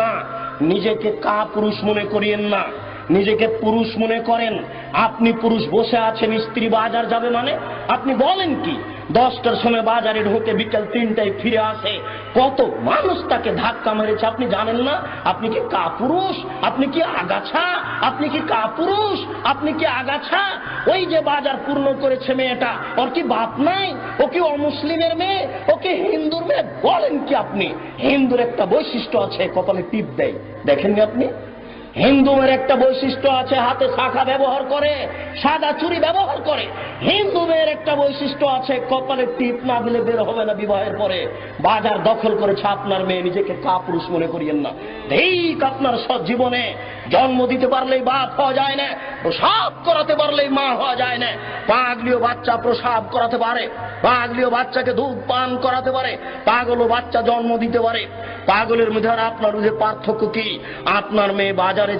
না নিজেকে কা পুরুষ মনে করিয়েন না। নিজেকে পুরুষ মনে করেন। আপনি পুরুষ বসে আছেন, স্ত্রী বাজার যাবে মানে? আপনি বলেন কি? দশটার সময় বাজারে ঢোকে বিকেল তিনটায় ফিরে আসে। কত মানুষ তাকে ধাক্কা মেরেছে, আপনি জানেন না? আপনি কি কাপুরুষ? আপনি কি আগাছা? আপনি কি কাপুরুষ? আপনি কি আগাছা? ওই যে বাজার পূর্ণ করেছে মেয়েটা, ওর কি বাপ নাই? ও কি অমুসলিমের মেয়ে? ও কি হিন্দুর মেয়ে বলেন কি আপনি? হিন্দুর একটা বৈশিষ্ট্য আছে, কপালে টিপ দেয়। দেখেননি আপনি? হিন্দু মেয়ের একটা বৈশিষ্ট্য আছে, হাতে শাখা ব্যবহার করে, সাদা চুরি ব্যবহার করে। হিন্দু মেয়ের একটা বৈশিষ্ট্য আছে, কপালে টিপ না দিলে বের হবে না বিবাহের পরে। বাজার দখল করেছে আপনার মেয়ে নিজেকে কাপুরুষ মনে করিয়েন না। ঠিক আপনার সব জীবনে জন্ম দিতে পারলেই বাপ হওয়া যায় না, প্রসাব করাতে পারলেই মা হওয়া যায় না। পাগলিও বাচ্চা প্রসাব করাতে পারে, পাগলিও বাচ্চাকে দুধ পান করাতে পারে, পাগলও বাচ্চা জন্ম দিতে পারে। পাগলের মধ্যে আর আপনার পার্থক্য কি? আপনার মেয়ে বাজারে